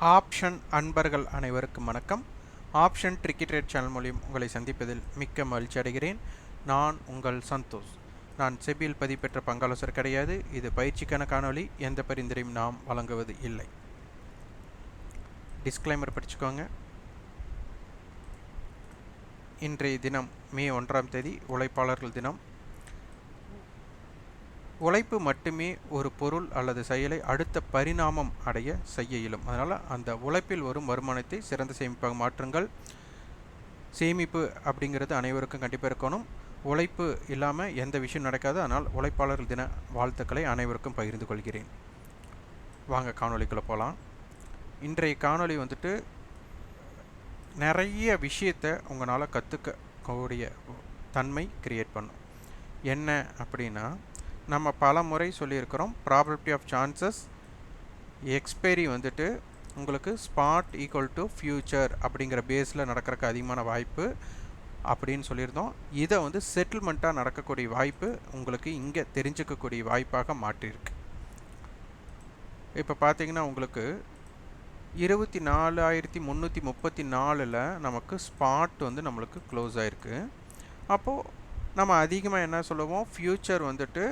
Option அன்பர்கள் அனைவருக்கும் வணக்கம். ஆப்ஷன் கிரிக்கெட் சேனல் மூலியம் உங்களை சந்திப்பதில் மிக்க மகிழ்ச்சி அடைகிறேன். நான் உங்கள் சந்தோஷ். நான் செபியில் பதிப்பெற்ற பங்காலோசர் கிடையாது. இது பயிற்சிக்கான காணொளி. எந்த பரிந்துரையும் நாம் வழங்குவது இல்லை. டிஸ்க்ளைமர் படிச்சுக்கோங்க. இன்றைய தினம் மே ஒன்றாம் தேதி உழைப்பாளர்கள் தினம். உழைப்பு மட்டுமே ஒரு பொருள் அல்லது செயலை அடுத்த பரிணாமம் அடைய செய்ய இயலும். அதனால் அந்த உழைப்பில் வரும் வருமானத்தை சிறந்த சேமிப்பாக மாற்றுங்கள். சேமிப்பு அப்படிங்கிறது அனைவருக்கும் கண்டிப்பாக இருக்கணும். உழைப்பு இல்லாமல் எந்த விஷயம் நடக்காது. அதனால் உழைப்பாளர் தின வாழ்த்துக்களை அனைவருக்கும் பகிர்ந்து கொள்கிறேன். வாங்க காணொலிக்குள்ளே போகலாம் இன்றைய காணொளி வந்துட்டு நிறைய விஷயத்தை உங்களால் கற்றுக்கக்கூடிய தன்மை கிரியேட் பண்ணும். என்ன அப்படின்னா நம்ம பல முறை சொல்லியிருக்கிறோம் ப்ராபபிலிட்டி ஆஃப் சான்சஸ் எக்ஸ்பைரி வந்துட்டு உங்களுக்கு ஸ்பாட் ஈக்குவல் டு ஃப்யூச்சர் அப்படிங்கிற பேஸில் நடக்கிறக்கு அதிகமான வாய்ப்பு அப்படின்னு சொல்லியிருந்தோம். இதை வந்து செட்டில்மெண்ட்டாக நடக்கக்கூடிய வாய்ப்பு உங்களுக்கு இங்கே தெரிஞ்சுக்கக்கூடிய வாய்ப்பாக மாற்றிருக்கு இப்போ பார்த்தீங்கன்னா உங்களுக்கு இருபத்தி நாலாயிரத்தி முந்நூற்றி முப்பத்தி நாலில் நமக்கு ஸ்பாட் வந்து நம்மளுக்கு க்ளோஸ் ஆகிருக்கு அப்போது நம்ம அதிகமாக என்ன சொல்லுவோம்? ஃப்யூச்சர் வந்துட்டு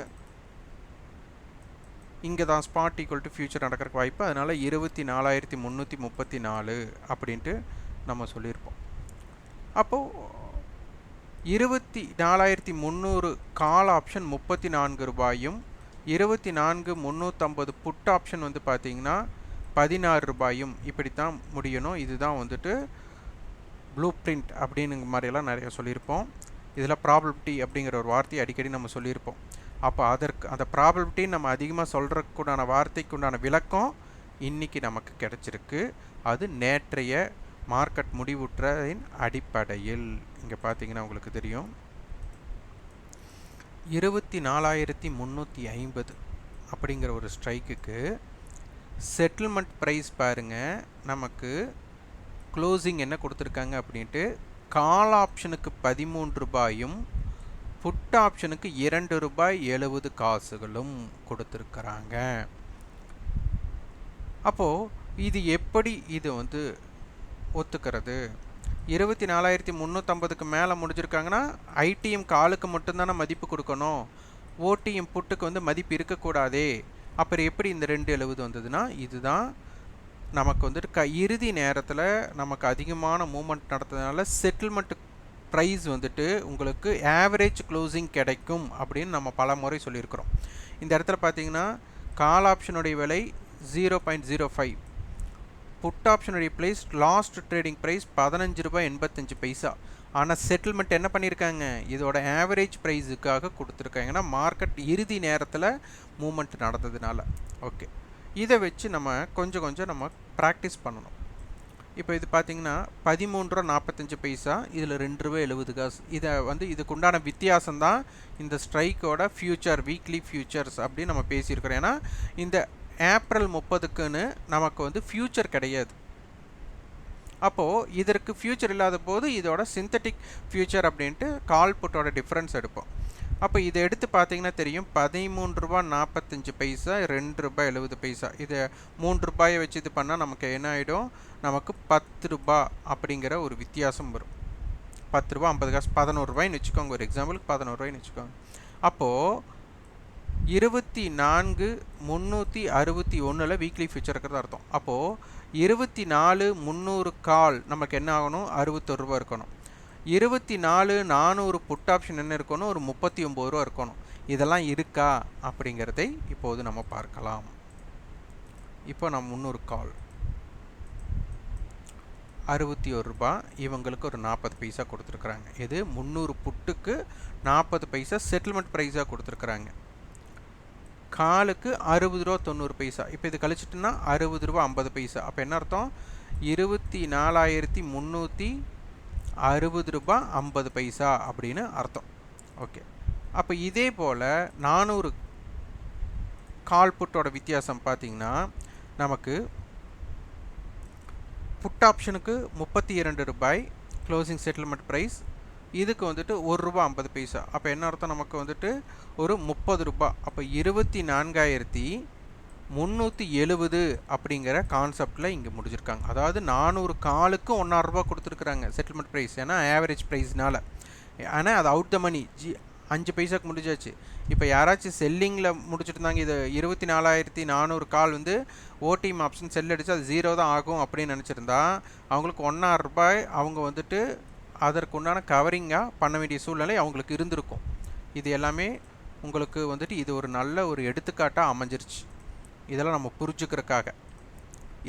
இங்கே தான் ஸ்பாட் ஈக்குவல் டு ஃபியூச்சர் நடக்கிறக்கு வாய்ப்பு. அதனால் இருபத்தி நாலாயிரத்தி முந்நூற்றி முப்பத்தி நாலு அப்படின்ட்டு நம்ம சொல்லியிருப்போம். அப்போது இருபத்தி நாலாயிரத்தி முந்நூறு கால் ஆப்ஷன் முப்பத்தி நான்கு ரூபாயும் இருபத்தி நான்கு முந்நூற்றம்பது புட் ஆப்ஷன் வந்து பார்த்திங்கன்னா பதினாறு ரூபாயும் இப்படி தான் முடியணும். இதுதான் வந்துட்டு ப்ளூ பிரிண்ட் அப்படிங்கிற மாதிரியெல்லாம் நிறைய சொல்லியிருப்போம். இதில் ப்ராபபிலிட்டி அப்படிங்கிற ஒரு வார்த்தையை அடிக்கடி நம்ம சொல்லியிருப்போம். அப்போ அதற்கு அந்த ப்ராபபிலிட்டி நம்ம அதிகமாக சொல்கிறதுக்குண்டான வார்த்தைக்குண்டான விளக்கம் இன்றைக்கி நமக்கு கிடச்சிருக்கு. அது நேற்றைய மார்க்கெட் முடிவுற்றதின் அடிப்படையில். இங்கே பார்த்தீங்கன்னா உங்களுக்கு தெரியும். இருபத்தி நாலாயிரத்தி முந்நூற்றி ஐம்பது அப்படிங்கிற ஒரு ஸ்ட்ரைக்குக்கு செட்டில்மெண்ட் ப்ரைஸ் பாருங்கள் நமக்கு க்ளோசிங் என்ன கொடுத்துருக்காங்க அப்படின்ட்டு கால் ஆப்ஷனுக்கு பதிமூன்று ரூபாயும் புட் ஆப்ஷனுக்கு இரண்டு ரூபாய் எழுபது காசுகளும் கொடுத்துருக்குறாங்க. அப்போது இது எப்படி இது வந்து ஒத்துக்கிறது? இருபத்தி நாலாயிரத்தி முந்நூற்றம்பதுக்கு மேலே முடிஞ்சிருக்காங்கன்னா ஐடிஎம் காலுக்கு மட்டும்தானே மதிப்பு கொடுக்கணும். ஓடிஎம் புட்டுக்கு வந்து மதிப்பு இருக்கக்கூடாதே. அப்புறம் எப்படி இந்த ரெண்டு எழுபது வந்ததுன்னா இதுதான் நமக்கு வந்துட்டு க இறுதி நேரத்தில் நமக்கு அதிகமான மூமெண்ட் நடத்துறதுனால செட்டில்மெண்ட் ப்ரைஸ் வந்துட்டு உங்களுக்கு ஆவரேஜ் க்ளோசிங் கிடைக்கும் அப்படின்னு நம்ம பல முறை சொல்லியிருக்கிறோம். இந்த இடத்துல பார்த்தீங்கன்னா கால் ஆப்ஷனுடைய விலை zero point zero five put ஆப்ஷனுடைய price last trading price பதினஞ்சு ரூபாய் எண்பத்தஞ்சு பைசா. ஆனால் செட்டில்மெண்ட் என்ன பண்ணியிருக்காங்க? இதோட ஆவரேஜ் ப்ரைஸுக்காக கொடுத்துருக்காங்கன்னா மார்க்கெட் இறுதி நேரத்தில் மூமெண்ட் நடந்ததுனால. ஓகே இதை வச்சு நம்ம கொஞ்சம் கொஞ்சம் நம்ம ப்ராக்டிஸ் பண்ணணும். இப்போ இது பார்த்தீங்கன்னா பதிமூன்று ரூபா நாற்பத்தஞ்சு பைசா இதில் ரெண்டு ரூபா எழுபது காசு. இதை வந்து இதுக்கு உண்டான வித்தியாசம் தான் இந்த ஸ்ட்ரைக்கோட ஃபியூச்சர் வீக்லி ஃபியூச்சர்ஸ் அப்படின்னு நம்ம பேசியிருக்கிறோம். ஏன்னா இந்த ஏப்ரல் முப்பதுக்குன்னு நமக்கு வந்து ஃபியூச்சர் கிடையாது. அப்போது இதற்கு ஃபியூச்சர் இல்லாத போது இதோட சிந்தட்டிக் ஃபியூச்சர் அப்படின்ட்டு கால் புட்டோட டிஃப்ரென்ஸ் எடுப்போம். அப்போ இதை எடுத்து பார்த்தீங்கன்னா தெரியும். பதிமூன்று ரூபா நாற்பத்தஞ்சு பைசா ரெண்டு ரூபாய் எழுபது பைசா. இதை மூன்று ரூபாயை வச்சு இது பண்ணால் நமக்கு என்ன ஆகிடும் நமக்கு பத்து ரூபா அப்படிங்கிற ஒரு வித்தியாசம் வரும். பத்து ரூபா ஐம்பது காசு பதினோரு வச்சுக்கோங்க. ஒரு எக்ஸாம்பிளுக்கு பதினோருபாய்ன்னு வச்சுக்கோங்க. அப்போது இருபத்தி நான்கு முந்நூற்றி அறுபத்தி ஒன்றில் வீக்லி ஃபியூச்சர் இருக்கிறது அர்த்தம். அப்போது இருபத்தி நாலு முந்நூறு கால் நமக்கு என்ன ஆகணும்? அறுபத்தொரு ரூபா இருக்கணும். இருபத்தி நாலு நானூறு புட் ஆப்ஷன் என்ன இருக்கணும்? ஒரு முப்பத்தி ஒம்பது ரூபா இருக்கணும். இதெல்லாம் இருக்கா? அப்படிங்கிறதை இப்போது நம்ம பார்க்கலாம். இப்போ நான் முந்நூறு கால் அறுபத்தி ஒரு ரூபா. இவங்களுக்கு ஒரு நாற்பது பைசா கொடுத்துருக்குறாங்க. இது முந்நூறு புட்டுக்கு நாற்பது பைசா செட்டில்மெண்ட் ப்ரைஸாக கொடுத்துருக்குறாங்க. காலுக்கு அறுபது ரூபா தொண்ணூறு பைசா. இப்போ இது கழிச்சிட்டுனா அறுபது ரூபா ஐம்பது பைசா. அப்போ என்ன அர்த்தம்? இருபத்தி நாலாயிரத்தி முந்நூற்றி அறுபது ரூபா ஐம்பது பைசா அப்படின்னு அர்த்தம். ஓகே. அப்போ இதே போல் நானூறு கால் புட்டோட வித்தியாசம் பார்த்திங்கன்னா நமக்கு புட் ஆப்ஷனுக்கு முப்பத்தி இரண்டு ரூபாய் க்ளோசிங் செட்டில்மெண்ட் ப்ரைஸ் இதுக்கு வந்துட்டு ஒரு ரூபா ஐம்பது பைசா. அப்போ என்ன அர்த்தம்? நமக்கு வந்துட்டு ஒரு முப்பது ரூபா. அப்போ இருபத்தி நான்காயிரத்தி முந்நூற்றி எழுபது அப்படிங்கிற கான்செப்டில் இங்கே முடிஞ்சிருக்காங்க. அதாவது நானூறு காலுக்கு ஒன்றாயிரரூபா கொடுத்துருக்குறாங்க செட்டில்மெண்ட் ப்ரைஸ் ஏன்னா ஆவரேஜ் ப்ரைஸ்னால ஆனால் அது அவுட் த மணி ஜி அஞ்சு பைசாக்கு முடிஞ்சாச்சு. இப்போ யாராச்சும் செல்லிங்கில் முடிச்சிருந்தாங்க இருந்தாங்க இது இருபத்தி நாலாயிரத்தி நானூறு கால் வந்து ஓடிஎம் ஆப்ஷன் செல் அடித்து அது ஜீரோ தான் ஆகும் அப்படின்னு நினச்சிருந்தா அவங்களுக்கு ஒன்றாயிரம் ரூபாய் அவங்க வந்துட்டு அதற்கு உண்டான கவரிங்காக பண்ண வேண்டிய சூழ்நிலை அவங்களுக்கு இருந்திருக்கும். இது எல்லாமே உங்களுக்கு வந்துட்டு இது ஒரு நல்ல ஒரு எடுத்துக்காட்டாக அமைஞ்சிருச்சு. இதெல்லாம் நம்ம புரிஞ்சுக்கிறதுக்காக.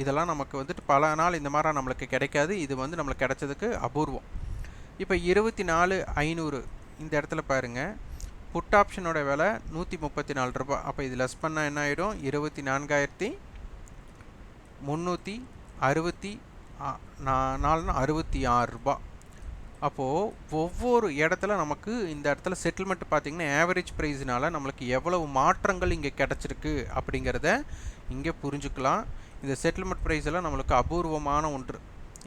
இதெல்லாம் நமக்கு வந்துட்டு பல நாள் இந்த மாதிரி நம்மளுக்கு கிடைக்காது. இது வந்து நம்மளுக்கு கிடைச்சதுக்கு அபூர்வம். இப்போ இருபத்தி நாலு ஐநூறு இந்த இடத்துல பாருங்கள் புட் ஆப்ஷனோட விலை நூற்றி முப்பத்தி நாலு ரூபா அப்போ இது லெஸ் பண்ணால் என்ன ஆகிடும் இருபத்தி நான்காயிரத்தி முந்நூற்றி அறுபத்தி நாலுனா அறுபத்தி ஆறு ரூபா அப்போது ஒவ்வொரு இடத்துல நமக்கு இந்த இடத்துல செட்டில்மெண்ட் பார்த்திங்கன்னா ஆவரேஜ் ப்ரைஸ்னால் நம்மளுக்கு எவ்வளவு மாற்றங்கள் இங்கே கிடச்சிருக்கு அப்படிங்கிறத இங்கே புரிஞ்சுக்கலாம். இந்த செட்டில்மெண்ட் ப்ரைஸ் எல்லாம் நம்மளுக்கு அபூர்வமான ஒன்று.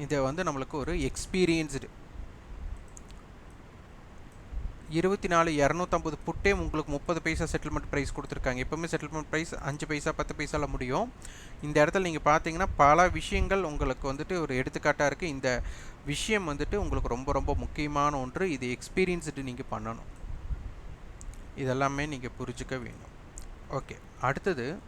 இதை வந்து நம்மளுக்கு ஒரு எக்ஸ்பீரியன்ஸ்டு இருபத்தி நாலு இரநூத்தம்பது புட்டே உங்களுக்கு முப்பது பைசா செட்டில்மெண்ட் ப்ரைஸ் கொடுத்துருக்காங்க. எப்போவுமே செட்டில்மெண்ட் ப்ரைஸ் அஞ்சு பைசா பத்து பைசாவில் முடியும். இந்த இடத்துல நீங்கள் பார்த்தீங்கன்னா பல விஷயங்கள் உங்களுக்கு வந்துட்டு ஒரு எடுத்துக்காட்டாக இருக்குது இந்த விஷயம் வந்துட்டு உங்களுக்கு ரொம்ப ரொம்ப முக்கியமான ஒன்று. இது எக்ஸ்பீரியன்ஸ்டு நீங்கள் பண்ணணும். இதெல்லாமே நீங்கள் புரிஞ்சுக்க வேணும். ஓகே. அடுத்தது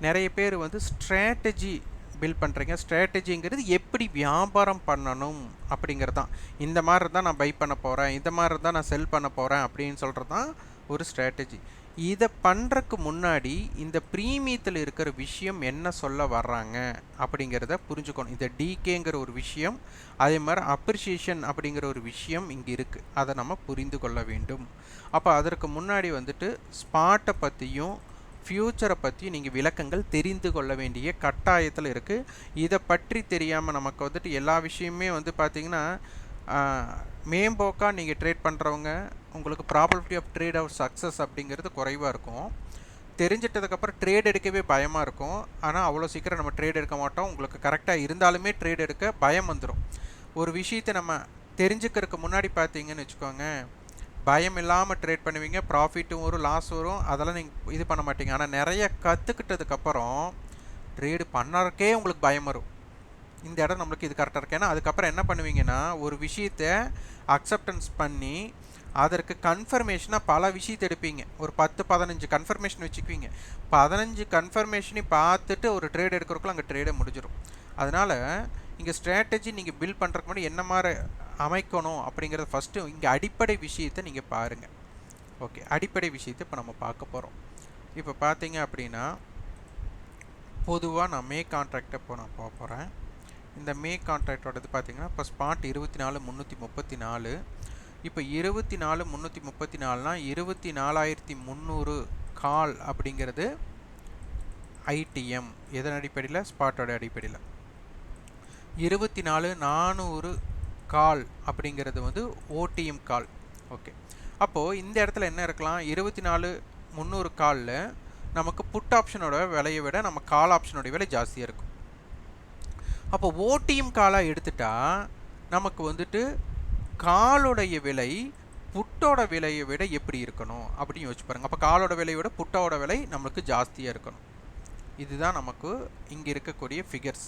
நிறைய பேர் வந்து ஸ்ட்ராட்டஜி பில்ட் பண்ணுறீங்க ஸ்ட்ராட்டஜிங்கிறது எப்படி வியாபாரம் பண்ணணும் அப்படிங்கிறது தான் இந்த மாதிரி தான் நான் பை பண்ண போகிறேன் இந்த மாதிரி தான் நான் செல் பண்ண போகிறேன் அப்படின்னு சொல்கிறது தான் ஒரு ஸ்ட்ராட்டஜி இதை பண்ணுறக்கு முன்னாடி இந்த ப்ரீமியத்தில் இருக்கிற விஷயம் என்ன சொல்ல வர்றாங்க அப்படிங்கிறத புரிஞ்சுக்கணும். இந்த டிகேங்கிற ஒரு விஷயம் அதே மாதிரி அப்ரிசியேஷன் அப்படிங்கிற ஒரு விஷயம் இங்கே இருக்குது அதை நம்ம புரிந்து கொள்ள வேண்டும். அப்போ அதற்கு முன்னாடி வந்துட்டு ஸ்பாட்டை பற்றியும் ஃப்யூச்சரை பற்றி நீங்கள் விளக்கங்கள் தெரிந்து கொள்ள வேண்டிய கட்டாயத்தில் இருக்குது இதை பற்றி தெரியாமல் நமக்கு வந்துட்டு எல்லா விஷயமே வந்து பார்த்திங்கன்னா மேம்போக்காக நீங்கள் ட்ரேட் பண்ணுறவங்க உங்களுக்கு probability of trade off success அப்படிங்கிறது குறைவாக இருக்கும். தெரிஞ்சிட்டதுக்கப்புறம் ட்ரேட் எடுக்கவே பயமாக இருக்கும். ஆனால் அவ்வளோ சீக்கிரம் நம்ம ட்ரேட் எடுக்க மாட்டோம். உங்களுக்கு கரெக்டாக இருந்தாலுமே ட்ரேட் எடுக்க பயம் வந்துடும் ஒரு விஷயத்தை நம்ம தெரிஞ்சுக்கிறதுக்கு முன்னாடி பார்த்தீங்கன்னு வச்சுக்கோங்க பயம் இல்லாமல் ட்ரேட் பண்ணுவீங்க ப்ராஃபிட்டும் வரும் லாஸ் வரும் அதெல்லாம் நீங்கள் இது பண்ண மாட்டீங்க. ஆனால் நிறைய கற்றுக்கிட்டதுக்கப்புறம் ட்ரேடு பண்ணறக்கே உங்களுக்கு பயம் வரும். இந்த இடம் நம்மளுக்கு இது கரெக்டாக இருக்கு. ஏன்னா அதுக்கப்புறம் என்ன பண்ணுவீங்கன்னா ஒரு விஷயத்த அக்செப்டன்ஸ் பண்ணி அதற்கு கன்ஃபர்மேஷனாக பல விஷயத்தை எடுப்பீங்க. ஒரு பத்து பதினஞ்சு கன்ஃபர்மேஷன் வச்சுக்குவீங்க. பதினஞ்சு கன்ஃபர்மேஷனையும் பார்த்துட்டு ஒரு ட்ரேட் எடுக்கிறக்குள்ள அங்கே ட்ரேடே முடிஞ்சிடும் அதனால் இங்கே ஸ்ட்ராட்டஜி நீங்கள் பில்ட் பண்ணுறக்கு முன்னாடி என்ன மாதிரி அமைக்கணும் அப்படிங்கிறத ஃபஸ்ட்டு இங்கே அடிப்படை விஷயத்தை நீங்கள் பாருங்கள் ஓகே அடிப்படை விஷயத்தை இப்போ நம்ம பார்க்க போகிறோம் இப்போ பார்த்தீங்க அப்படின்னா பொதுவாக நான் மே கான்ட்ராக்டை இப்போ நான் போக போகிறேன் இந்த மே கான்ட்ராக்டோடது பார்த்தீங்கன்னா இப்போ ஸ்பாட் இருபத்தி நாலு முந்நூற்றி முப்பத்தி நாலு இப்போ இருபத்தி நாலு முந்நூற்றி முப்பத்தி நாலுனால் இருபத்தி நாலாயிரத்தி முந்நூறு கால் அப்படிங்கிறது ஐடிஎம் எதன் அடிப்படையில்? ஸ்பாட்டோட அடிப்படையில். இருபத்தி நாலு நானூறு கால் அப்படிங்கிறது வந்து ஓடிஎம் கால் ஓகே அப்போது இந்த இடத்துல என்ன இருக்கலாம்? இருபத்தி நாலு முந்நூறு காலில் நமக்கு புட் ஆப்ஷனோட விலையை விட நம்ம கால் ஆப்ஷனோட விலை ஜாஸ்தியாக இருக்கும். அப்போ ஓடிஎம் காலாக எடுத்துட்டா நமக்கு வந்துட்டு காலுடைய விலை புட்டோட விலையை விட எப்படி இருக்கணும் அப்படின்னு யோசிச்சு பாருங்கள் அப்போ காலோட விலையை விட புட்டோட விலை நம்மளுக்கு ஜாஸ்தியாக இருக்கணும். இதுதான் நமக்கு இங்கே இருக்கக்கூடிய ஃபிகர்ஸ்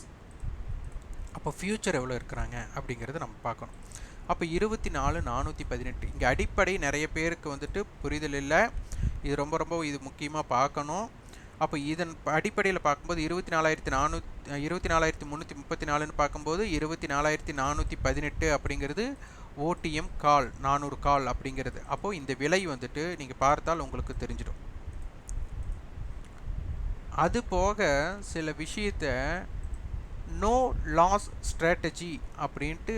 அப்போ ஃப்யூச்சர் எவ்வளோ இருக்கிறாங்க அப்படிங்கிறத நம்ம பார்க்கணும். அப்போ இருபத்தி நாலு நானூற்றி பதினெட்டு. இங்கே அடிப்படை நிறைய பேருக்கு வந்துட்டு புரிதல் இல்லை. இது ரொம்ப ரொம்ப இது முக்கியமாக பார்க்கணும். அப்போ இதன் அடிப்படையில் பார்க்கும்போது இருபத்தி நாலாயிரத்தி நானூற்றி இருபத்தி நாலாயிரத்தி முந்நூற்றி முப்பத்தி நாலுன்னு பார்க்கும்போது இருபத்தி நாலாயிரத்தி நானூற்றி பதினெட்டு அப்படிங்கிறது ஓடிஎம் கால் நானூறு கால் அப்படிங்கிறது. அப்போது இந்த விலை வந்துட்டு நீங்கள் பார்த்தால் உங்களுக்கு தெரிஞ்சிடும். அது போக சில விஷயத்த நோ லாஸ் ஸ்ட்ராட்டஜி அப்படின்ட்டு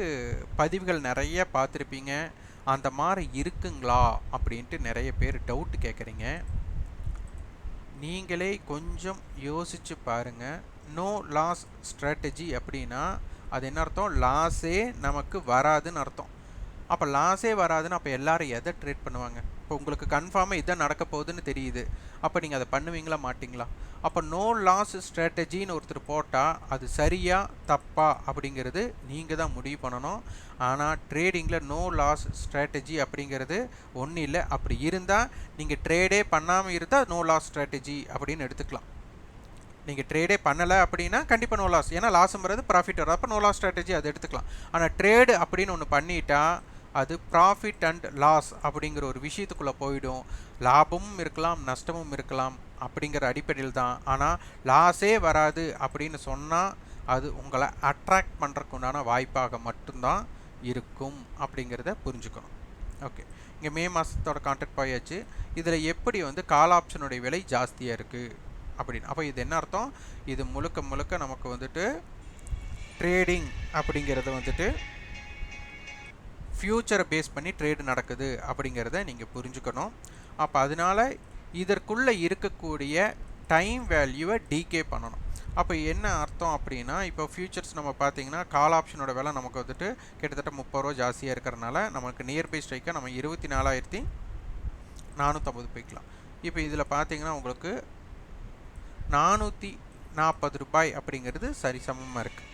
பதிவுகள் நிறைய பார்த்துருப்பீங்க. அந்த மாதிரி இருக்குங்களா அப்படின்ட்டு நிறைய பேர் டவுட் கேட்குறீங்க. நீங்களே கொஞ்சம் யோசித்து பாருங்கள் நோ லாஸ் ஸ்ட்ராட்டஜி அப்படின்னா அது என்ன அர்த்தம்? லாஸே நமக்கு வராதுன்னு அர்த்தம். அப்போ லாஸே வராதுன்னு அப்போ எல்லோரும் எதை ட்ரேட் பண்ணுவாங்க? இப்போ உங்களுக்கு கன்ஃபார்மாக இதான் நடக்க போகுதுன்னு தெரியுது. அப்போ நீங்கள் அதை பண்ணுவீங்களா மாட்டிங்களா? அப்போ நோ லாஸ் ஸ்ட்ராட்டஜின்னு ஒருத்தர் போட்டால் அது சரியா தப்பா அப்படிங்கிறது நீங்கள் தான் முடிவு பண்ணணும். ஆனால் ட்ரேடிங்கில் நோ லாஸ் ஸ்ட்ராட்டஜி அப்படிங்கிறது ஒன்றும் இல்லை. அப்படி இருந்தால் நீங்கள் ட்ரேடே பண்ணாமல் இருந்தால் நோ லாஸ் ஸ்ட்ராட்டஜி அப்படின்னு எடுத்துக்கலாம். நீங்கள் ட்ரேடே பண்ணலை அப்படின்னா கண்டிப்பாக நோ லாஸ் ஏன்னா லாஸ்ங்கிறது ப்ராஃபிட் வரும் அப்போ நோ லாஸ் ஸ்ட்ராட்டஜி அதை எடுத்துக்கலாம். ஆனால் ட்ரேடு அப்படின்னு ஒன்று பண்ணிட்டா அது ப்ராஃபிட் அண்ட் லாஸ் அப்படிங்கிற ஒரு விஷயத்துக்குள்ளே போயிடும். லாபமும் இருக்கலாம் நஷ்டமும் இருக்கலாம் அப்படிங்கிற அடிப்படையில் தான். ஆனால் லாஸே வராது அப்படின்னு சொன்னால் அது உங்களை அட்ராக்ட் பண்ணுறதுக்கு உண்டான வாய்ப்பாக மட்டும்தான் இருக்கும் அப்படிங்கிறத புரிஞ்சுக்கணும். ஓகே இங்கே மே மாதத்தோட கான்ட்ராக்ட் போயாச்சு. இதில் எப்படி வந்து கால் ஆப்ஷனுடைய விலை ஜாஸ்தியாக இருக்குது அப்படின்னு. அப்போ இது என்ன அர்த்தம்? இது முழுக்க முழுக்க நமக்கு வந்துட்டு ட்ரேடிங் அப்படிங்கிறது வந்துட்டு ஃப்யூச்சரை பேஸ் பண்ணி ட்ரேடு நடக்குது அப்படிங்கிறத நீங்கள் புரிஞ்சுக்கணும். அப்போ அதனால் இதற்குள்ளே இருக்கக்கூடிய டைம் வேல்யூவை டீகே பண்ணணும். அப்போ என்ன அர்த்தம் அப்படின்னா இப்போ ஃபியூச்சர்ஸ் நம்ம பார்த்தீங்கன்னா கால் ஆப்ஷனோட விலை நமக்கு வந்துட்டு கிட்டத்தட்ட முப்பது ரூபா ஜாஸ்தியாக இருக்கிறனால நமக்கு நியர்பை ஸ்ட்ரைக்காக நம்ம இருபத்தி நாலாயிரத்தி நானூற்றம்பது போய்க்கலாம். இப்போ இதில் பார்த்தீங்கன்னா உங்களுக்கு நானூற்றி நாற்பது ரூபாய் அப்படிங்கிறது சரிசமமாக இருக்குது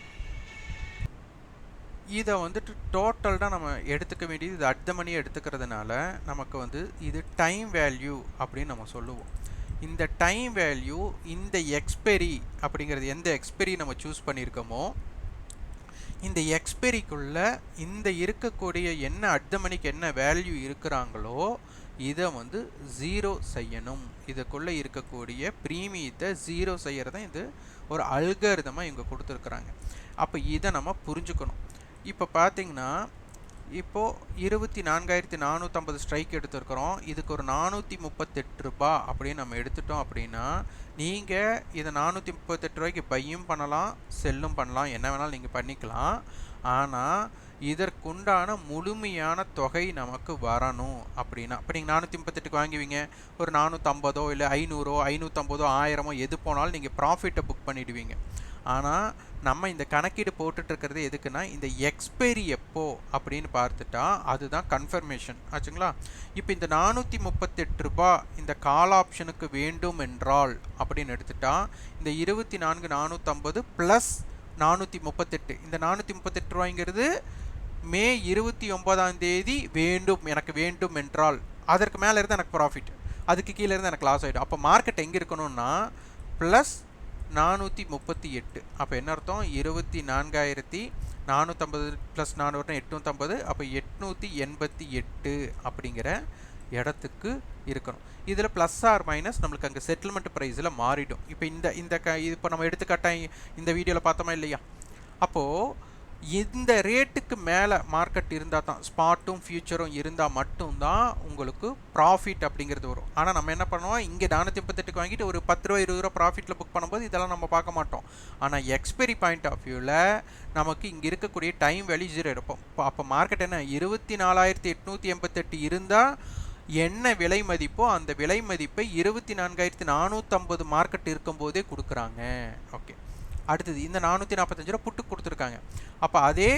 இதை வந்துட்டு டோட்டல்டாக நம்ம எடுத்துக்க வேண்டியது இது அட் மணி எடுத்துக்கிறதுனால நமக்கு வந்து இது டைம் வேல்யூ அப்படின்னு நம்ம சொல்லுவோம். இந்த டைம் வேல்யூ இந்த எக்ஸ்பெரி அப்படிங்கிறது எந்த எக்ஸ்பெரி நம்ம சூஸ் பண்ணியிருக்கோமோ இந்த எக்ஸ்பெரிக்குள்ள இந்த இருக்கக்கூடிய என்ன அடுத்த மணிக்கு என்ன வேல்யூ இருக்கிறாங்களோ இதை வந்து ஜீரோ செய்யணும். இதுக்குள்ளே இருக்கக்கூடிய ப்ரீமியத்தை ஜீரோ செய்கிறது இது ஒரு அல்கரிதமாக இவங்க கொடுத்துருக்குறாங்க. அப்போ இதை நம்ம புரிஞ்சுக்கணும். இப்போ பார்த்தீங்கன்னா இப்போது இருபத்தி நான்காயிரத்தி நானூற்றம்பது ஸ்ட்ரைக் எடுத்திருக்கிறோம். இதுக்கு ஒரு நானூற்றி முப்பத்தெட்டு ரூபா அப்படின்னு நம்ம எடுத்துட்டோம் அப்படின்னா நீங்கள் இதை நானூற்றி முப்பத்தெட்டு ரூபாய்க்கு பையும் பண்ணலாம் செல்லும் பண்ணலாம் என்ன வேணாலும் நீங்கள் பண்ணிக்கலாம். ஆனால் இதற்குண்டான முழுமையான தொகை நமக்கு வரணும் அப்படின்னா இப்போ நீங்கள் நானூற்றி முப்பத்தெட்டுக்கு வாங்குவீங்க. ஒரு நானூற்றம்பதோ இல்லை ஐநூறோ ஐநூற்றம்பதோ ஆயிரமோ எது போனாலும் நீங்கள் ப்ராஃபிட்டை புக் பண்ணிவிடுவீங்க ஆனால் நம்ம இந்த கணக்கீடு போட்டுட்ருக்கிறது எதுக்குன்னா இந்த எக்ஸ்பைரி எப்போ அப்படின்னு பார்த்துட்டா அதுதான் கன்ஃபர்மேஷன் ஆச்சுங்களா? இப்போ இந்த நானூற்றி முப்பத்தெட்டு ரூபா இந்த கால் ஆப்ஷனுக்கு வேண்டும் என்றால் அப்படின்னு எடுத்துட்டா இந்த இருபத்தி நான்கு நானூற்றம்பது ப்ளஸ் நானூற்றி முப்பத்தெட்டு. இந்த நானூற்றி முப்பத்தெட்டு ரூபாய்ங்கிறது மே இருபத்தி ஒன்பதாம் தேதி வேண்டும் எனக்கு வேண்டும் என்றால் அதற்கு மேலே இருந்து எனக்கு ப்ராஃபிட் அதுக்கு கீழே இருந்து எனக்கு லாஸ் ஆகிடும் அப்போ மார்க்கெட் எங்கே இருக்கணும்னா ப்ளஸ் நானூற்றி முப்பத்தி எட்டு. அப்போ என்ன அர்த்தம்? இருபத்தி நான்காயிரத்தி நானூற்றம்பது ப்ளஸ் நானூறு எட்நூற்றம்பது அப்போ எட்நூற்றி எண்பத்தி எட்டு அப்படிங்கிற இடத்துக்கு இருக்கணும். இதில் ப்ளஸ் ஆர் மைனஸ் நம்மளுக்கு அங்கே செட்டில்மெண்ட் ப்ரைஸில் மாறிடும். இப்போ இந்த இந்த க இப்போ நம்ம எடுத்துக்காட்டாக இந்த வீடியோவில் பார்த்தோமா இல்லையா? அப்போது இந்த ரேட்டுக்கு மேலே மார்க்கெட் இருந்தால் தான் ஸ்பாட்டும் ஃபியூச்சரும் இருந்தால் மட்டும்தான் உங்களுக்கு ப்ராஃபிட் அப்படிங்கிறது வரும். ஆனால் நம்ம என்ன பண்ணுவோம்? இங்கே நானூற்றி முப்பத்தெட்டுக்கு வாங்கிட்டு ஒரு பத்து ரூபா இருபது ரூபா ப்ராஃபிட்டில் புக் பண்ணும்போது இதெல்லாம் நம்ம பார்க்க மாட்டோம். ஆனால் எக்ஸ்பெரி பாயிண்ட் ஆஃப் வியூவில் நமக்கு இங்கே இருக்கக்கூடிய டைம் வேல்யூ ஜீரோ இருப்போம் இப்போ அப்போ மார்க்கெட் என்ன? இருபத்தி நாலாயிரத்தி எட்நூற்றி எண்பத்தெட்டு இருந்தால் என்ன விலை மதிப்போ அந்த விலை மதிப்பை இருபத்தி நான்காயிரத்தி நானூற்றம்பது மார்க்கெட் இருக்கும்போதே கொடுக்குறாங்க. ஓகே அடுத்தது இந்த நானூற்றி நாற்பத்தஞ்சு ரூபா புட்டு கொடுத்துருக்காங்க. அப்போ அதே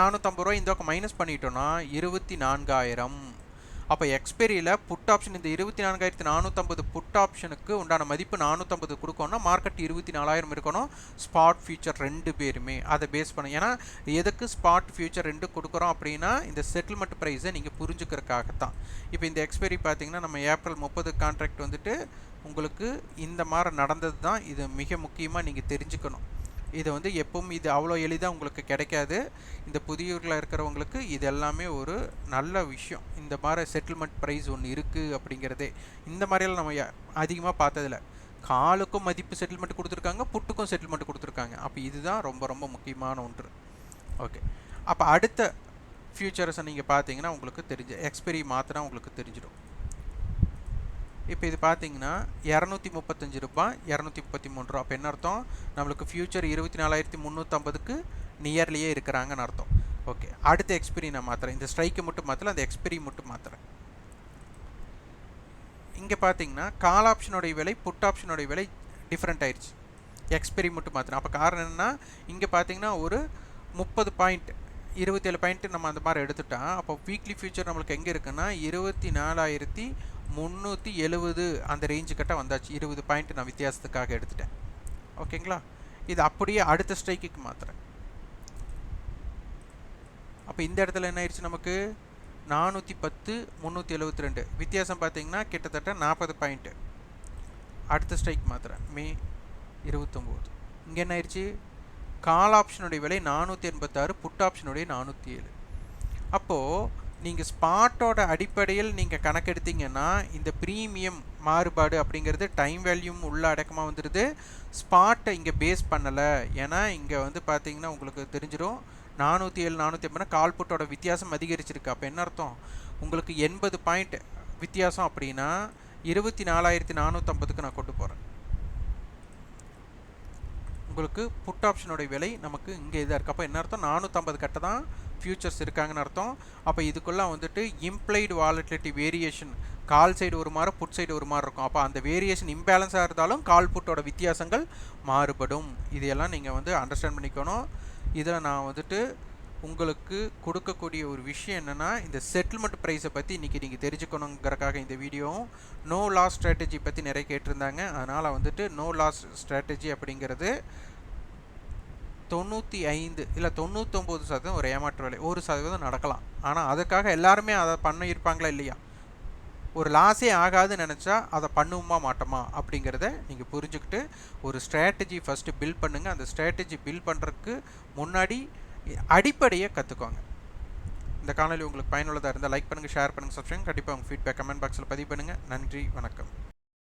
நானூற்றம்பது ரூபா இந்த பக்கம் மைனஸ் பண்ணிட்டோன்னா இருபத்தி நான்காயிரம். அப்போ எக்ஸ்பெரியில் புட் ஆப்ஷன் இந்த இருபத்தி நான்காயிரத்தி நானூற்றம்பது புட் ஆப்ஷனுக்கு உண்டான மதிப்பு நானூற்றம்பது கொடுக்கணும்னா மார்க்கெட் இருபத்தி நாலாயிரம் இருக்கணும். ஸ்பாட் ஃபியூச்சர் ரெண்டு பேருமே. அதை பேஸ் பண்ண. ஏன்னா எதுக்கு ஸ்பாட் ஃபியூச்சர் ரெண்டு கொடுக்குறோம் அப்படின்னா இந்த செட்டில்மெண்ட் ப்ரைஸை நீங்கள் புரிஞ்சுக்கிறதுக்காகத்தான். இப்போ இந்த எக்ஸ்பெரி பார்த்தீங்கன்னா நம்ம ஏப்ரல் முப்பது கான்ட்ராக்ட் வந்துட்டு உங்களுக்கு இந்த மாதிரி நடந்தது தான் இது மிக முக்கியமாக நீங்கள் தெரிஞ்சுக்கணும். இது வந்து எப்பவும் இது அவ்வளோ எளிதாக உங்களுக்கு கிடைக்காது. இந்த புதியூரில் இருக்கிறவங்களுக்கு இது எல்லாமே ஒரு நல்ல விஷயம். இந்த மாதிரி செட்டில்மெண்ட் ப்ரைஸ் ஒன்று இருக்குது அப்படிங்கிறதே. இந்த மாதிரியெல்லாம் நம்ம அதிகமாக பார்த்ததில்ல. காலுக்கும் மதிப்பு செட்டில்மெண்ட் கொடுத்துருக்காங்க புட்டுக்கும் செட்டில்மெண்ட் கொடுத்துருக்காங்க. அப்போ இதுதான் ரொம்ப ரொம்ப முக்கியமான ஒன்று. ஓகே அப்போ அடுத்த ஃபியூச்சர்ஸை நீங்கள் பார்த்தீங்கன்னா உங்களுக்கு தெரிஞ்ச எக்ஸ்பெரி மாத்திரம் உங்களுக்கு தெரிஞ்சிடும். இப்போ இது பார்த்தீங்கன்னா இரநூத்தி முப்பத்தஞ்சு ரூபாய் இரநூத்தி முப்பத்தி மூணு ரூபா அப்போ என்ன அர்த்தம்? நம்மளுக்கு ஃபியூச்சர் இருபத்தி நாலாயிரத்தி முந்நூற்றம்பதுக்கு நியர்லியே இருக்கிறாங்கன்னு அர்த்தம். ஓகே. அடுத்த எக்ஸ்பிரி நான் மாற்றுறேன் இந்த ஸ்ட்ரைக்கு மட்டும் மாற்றல அந்த எக்ஸ்பிரி மட்டும் மாற்றுறேன் இங்கே பார்த்தீங்கன்னா கால் ஆப்ஷனுடைய விலை புட் ஆப்ஷனுடைய விலை டிஃப்ரெண்ட் ஆயிடுச்சு. எக்ஸ்பிரி மட்டும் மாற்றுறேன் அப்போ காரணம் என்னென்னா இங்கே பார்த்தீங்கன்னா ஒரு முப்பது பாயிண்ட் இருபத்தேழு பாயிண்ட் நம்ம அந்த மாதிரி எடுத்துட்டோம் அப்போ வீக்லி ஃபியூச்சர் நம்மளுக்கு எங்கே இருக்குன்னா இருபத்தி நாலாயிரத்தி முந்நூற்றி எழுபது அந்த ரேஞ்சு கிட்ட வந்தாச்சு. இருபது பாயிண்ட் நான் வித்தியாசத்துக்காக எடுத்துட்டேன். ஓகேங்களா? இது அப்படியே அடுத்த ஸ்ட்ரைக்குக்கு மாற்றுறேன் அப்போ இந்த இடத்துல என்ன ஆயிடுச்சு நமக்கு? நானூற்றி பத்து முந்நூற்றி எழுபத்தி ரெண்டு. வித்தியாசம் பார்த்தீங்கன்னா கிட்டத்தட்ட நாற்பது பாயிண்ட்டு அடுத்த ஸ்ட்ரைக் மாத்திரை மே இருபத்தொம்போது. இங்கே என்ன ஆயிடுச்சு கால் ஆப்ஷனுடைய விலை நானூற்றி எண்பத்தாறு புட் ஆப்ஷனுடைய நானூற்றி ஏழு. அப்போது நீங்கள் ஸ்பாட்டோட அடிப்படையில் நீங்கள் கணக்கெடுத்தீங்கன்னா இந்த ப்ரீமியம் மாறுபாடு அப்படிங்கிறது டைம் வேல்யூம் உள்ள அடக்கமாக வந்துடுது ஸ்பாட்டை இங்கே பேஸ் பண்ணலை. ஏன்னா இங்கே வந்து பார்த்தீங்கன்னா உங்களுக்கு தெரிஞ்சிடும் நானூற்றி ஏழு நானூற்றி எண்பதுனா கால்புட்டோட வித்தியாசம் அதிகரிச்சிருக்கு. அப்போ என்ன அர்த்தம்? உங்களுக்கு எண்பது பாயிண்ட் வித்தியாசம் அப்படின்னா இருபத்தி நாலாயிரத்தி நானூற்றம்பதுக்கு நான் கொண்டு போகிறேன் உங்களுக்கு புட் ஆப்ஷனோட விலை நமக்கு இங்கே இதாக இருக்குது அப்போ என்ன அர்த்தம்? நானூற்றம்பது கட்ட தான் ஃபியூச்சர்ஸ் இருக்காங்கன்னு அர்த்தம். அப்போ இதுக்குள்ளே வந்துட்டு implied volatility variation call side ஒரு மாதிரி புட் சைடு ஒரு மாதிரி இருக்கும். அப்போ அந்த வேரியேஷன் இம்பேலன்ஸாக இருந்தாலும் கால் புட்டோட வித்தியாசங்கள் மாறுபடும். இதையெல்லாம் நீங்கள் வந்து அண்டர்ஸ்டாண்ட் பண்ணிக்கணும். இதில் நான் வந்துட்டு உங்களுக்கு கொடுக்கக்கூடிய ஒரு விஷயம் என்னென்னா இந்த செட்டில்மெண்ட் ப்ரைஸை பற்றி இன்றைக்கி நீங்கள் தெரிஞ்சுக்கணுங்கிறக்காக இந்த வீடியோவும் நோ லாஸ் ஸ்ட்ராட்டஜி பற்றி நிறைய கேட்டிருந்தாங்க. அதனால் வந்துட்டு நோ லாஸ் ஸ்ட்ராட்டஜி அப்படிங்கிறது தொண்ணூற்றி ஐந்து இல்லை தொண்ணூத்தொம்பது சதவீதம் ஒரு ஏமாற்று வேலை. ஒரு சதவீதம் நடக்கலாம். ஆனால் அதுக்காக எல்லாருமே அதை பண்ணியிருப்பாங்களா இல்லையா? ஒரு லாஸே ஆகாதுன்னு நினச்சா அதை பண்ணுவோமா மாட்டோமா அப்படிங்கிறத நீங்கள் புரிஞ்சுக்கிட்டு ஒரு ஸ்ட்ராட்டஜி ஃபஸ்ட்டு பில்ட் பண்ணுங்கள் அந்த ஸ்ட்ராட்டஜி பில்ட் பண்ணுறதுக்கு முன்னாடி அடிப்படையை கற்றுக்கோங்க இந்த காணொலி உங்களுக்கு பயனுள்ளதாக இருந்தால் லைக் பண்ணுங்கள் ஷேர் பண்ணுங்கள் சப்ஸ்கிரைப் கண்டிப்பாக உங்கள் ஃபீட்பேக் கமெண்ட் பாக்ஸில் பதிவு பண்ணுங்கள் நன்றி வணக்கம்.